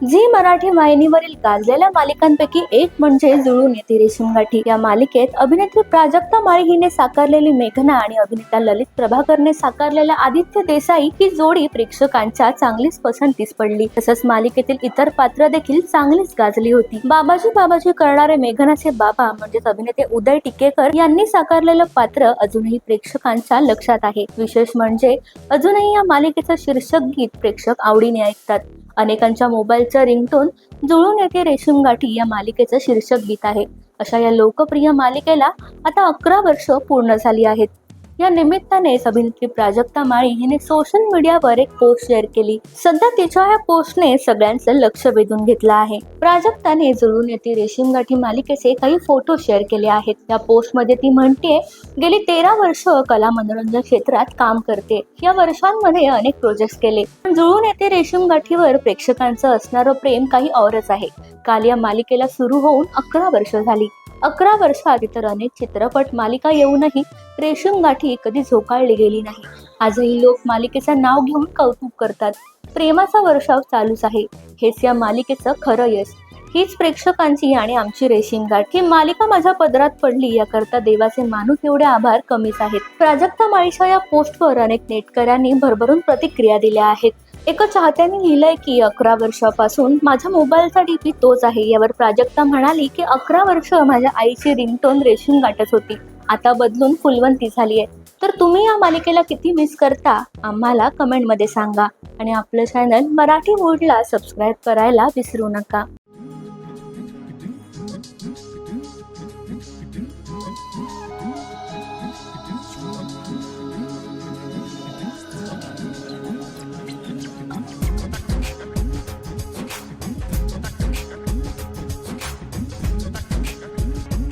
Zee Marathi वाहिनीवरील गाजलेल्या मालिकांपैकी एक म्हणजे जुळून येते रेशीमगाठी या मालिकेत अभिनेत्री प्राजक्ता माळी हिने साकारलेली मेघना आणि अभिनेता ललित प्रभाकरने साकारलेल्या आदित्य देसाई ही जोडी प्रेक्षकांच्या चांगलीच पसंतीस पडली. तसंच मालिकेतील इतर पात्र देखील चांगलीच गाजली होती. बाबाजी बाबाजी करणारे मेघनाचे बाबा म्हणजेच अभिनेते उदय टिकेकर यांनी साकारलेलं पात्र अजूनही प्रेक्षकांच्या लक्षात आहे. विशेष म्हणजे अजूनही या मालिकेचं शीर्षक गीत प्रेक्षक आवडीने ऐकतात. अनेकांच्या मोबाईलचं रिंगटोन जुळून येते रेशीम गाठी या मालिकेचं शीर्षक गीत आहे. अशा या लोकप्रिय मालिकेला आता अकरा वर्ष पूर्ण झाली आहेत. या निमित्तानेच अभिनेत्री प्राजक्ता माळी हिने सोशल मीडियावर एक पोस्ट शेअर केली. सध्या तिच्या या पोस्टने सगळ्यांचं लक्ष वेधून घेतलं आहे. प्राजक्ताने जुळून येते रेशीम गाठी मालिकेचे काही फोटो शेअर केले आहेत. या पोस्टमध्ये ती म्हणते गेली तेरा वर्ष कला मनोरंजन क्षेत्रात काम करते. या वर्षांमध्ये अनेक प्रोजेक्ट केले. पण जुळून येते रेशीम गाठीवर प्रेक्षकांचं असणारं प्रेम काही औरच आहे. काल या मालिकेला सुरू होऊन अकरा वर्ष झाली. अकरा वर्षात इतर अनेक चित्रपट मालिका येऊनही रेशीम गाठी कधी झोकाळली गेली नाही. आजही लोक मालिकेचं नाव घेऊन कौतुक करतात. प्रेमाचा वर्षाव चालूच आहे. हेच या मालिकेचं खरं यश. हीच प्रेक्षकांची आणि आमची रेशीम गाठ. ही मालिका माझ्या पदरात पडली. याकरता देवाचे माणूस एवढे आभार कमीच आहेत. प्राजक्ता माळीच्या या पोस्टवर अनेक नेटकऱ्यांनी भरभरून प्रतिक्रिया दिल्या आहेत. एका चाहत्याने लिहिलंय की अकरा वर्षापासून माझ्या मोबाईलचा डीपी तोच आहे. यावर प्राजक्ता म्हणाली की अकरा वर्ष माझ्या आईची रिंगटोन रेशीम गाठत होती. आता बदलून फुलवंती झाली आहे तर तुम्ही या मालिकेला किती मिस करता आम्हाला कमेंटमध्ये सांगा. आणि आपलं चॅनल मराठी मूडला सबस्क्राईब करायला विसरू नका.